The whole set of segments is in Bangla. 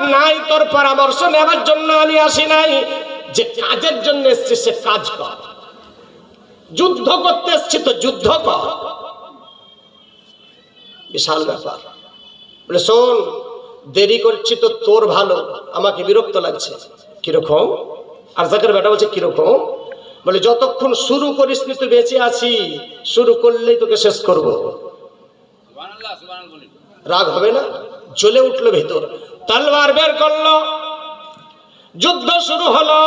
নাই তোর পরামর্শ নেওয়ার জন্য আমি আসি নাই। যে কাজের জন্য এসছি সে কাজ কর। যুদ্ধ করতে এসছি তো যুদ্ধ কর। বিশাল ব্যাপার। বলে শোন দেরি করছি তো তোর ভালো আমাকে বিরক্ত লাগছে। কীরকম? আর জাকের বেটা বলছে কীরকম? বলে যতক্ষণ শুরু করিস তুই বেঁচে আছি। শুরু করলেই তোকে শেষ করব। রাগ হবে না? জ্বলে উঠল ভেতর। তলোয়ার বের করল। যুদ্ধ শুরু হলো।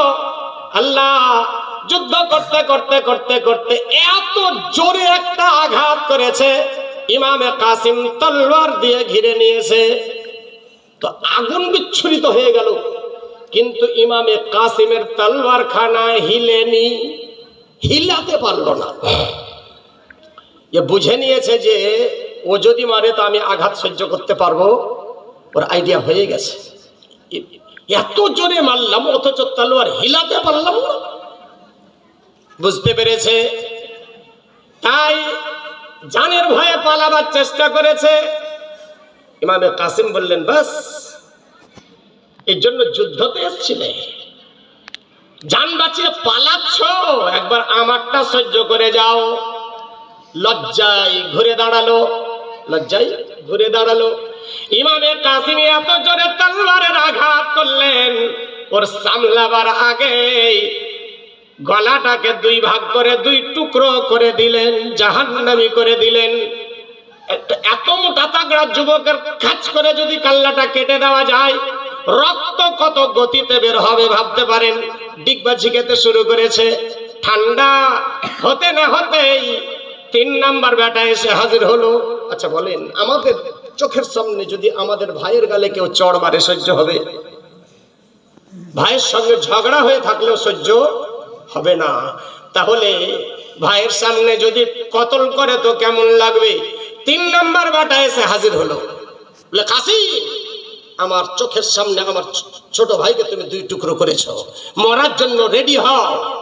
আল্লাহ যুদ্ধ করতে করতে করতে করতে এত জোরে একটা আঘাত করেছে, ইমামে কাসিম তলোয়ার দিয়ে ঘিরে নিয়েছে। তো আগুন বিচ্ছুরিত হয়ে গেল। কিন্তু ইমামে কাসিমের তলোয়ার খানা হিলেনি, হিলাতে পারল না। এ বুঝে নিয়েছে যে ও যদি মারে তো আমি আঘাত সহ্য করতে পারব। ওর আইডিয়া হয়ে গেছে। এত জোরে মারলাম, অথচ তলোয়ার হিলাতে পারলাম না। বুঝতে পেরেছে? তাই জানের ভয়ে পালাবার চেষ্টা করেছে। ইমামে কাসিম বললেন, বাস, এর জন্য যুদ্ধতে এসছিলে। জান বাঁচিয়ে পালাচ্ছ, একবার আমারটা সহ্য করে যাও। লজ্জায় ঘুরে দাঁড়াল, লজ্জায় ঘুরে দাঁড়াল। ইমামে কাসিমি এত জোরে তলোয়ারের আঘাত করলেন। ওর সামলাবার আগে গলাটাকে দুই ভাগ করে, দুই টুকরো করে দিলেন, জাহান্নামি করে দিলেন। এত মোটা তাগড়া যুবকের কাজ করে যদি কাল্লাটা কেটে দেওয়া যায়, রক্ত কত গতিতে বের হবে ভাবতে পারেন। ডিগবাজি খেতে শুরু করেছে। ঠান্ডা হতে না হতেই তিন নাম্বার বেটা এসে হাজির হলো। আচ্ছা বলেন, আমাদের চোখের সামনে যদি আমাদের ভাইয়ের গালে কেউ চড় মারে, সহ্য হবে। ভাইয়ের সঙ্গে ঝগড়া হয়ে থাকলেও সহ্য হবে না। তাহলে ভাইয়ের সামনে যদি কতল করে তো কেমন লাগবে? তিন নাম্বার বাটা এসে হাজির হলো। কাশি আমার চোখের সামনে আমার ছোট ভাইকে তুমি দুই টুকরো করেছ। মরার জন্য রেডি হও।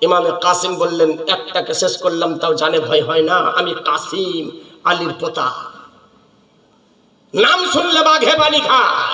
ইমামে কাসিম বললেন, একটাকে শেষ করলাম, তাও জানে ভয় হয় না। আমি কাসিম, আলীর পোতা। নাম শুনলে বাঘে বানি খায়